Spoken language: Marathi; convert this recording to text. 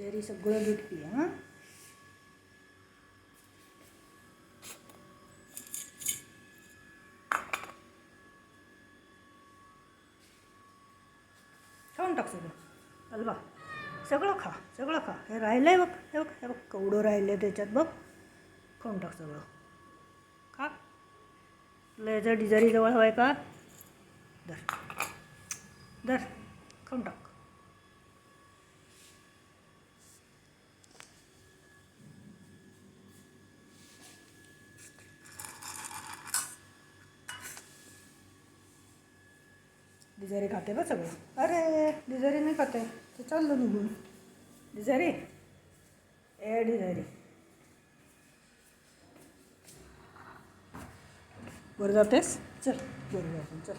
जरी सगळं लुटली हां? खाऊन टाक सगळं. अलवा सगळं खा सगळं खा. हे राहिलं आहे बघ हे बघ हे बघ कवडं राहिलं आहे त्याच्यात बघ. खाऊन टाक सगळं. खा. तुला याचं डिझारी जवळ हवं आहे का? धर. धर. खाऊन टाक. डिझारी खाते बघ सगळं. अरे डिझारी नाही खाते ते चाललं निघून. डिझारी ए डिझारी बरं जातेस? चल बरं जाऊ चल.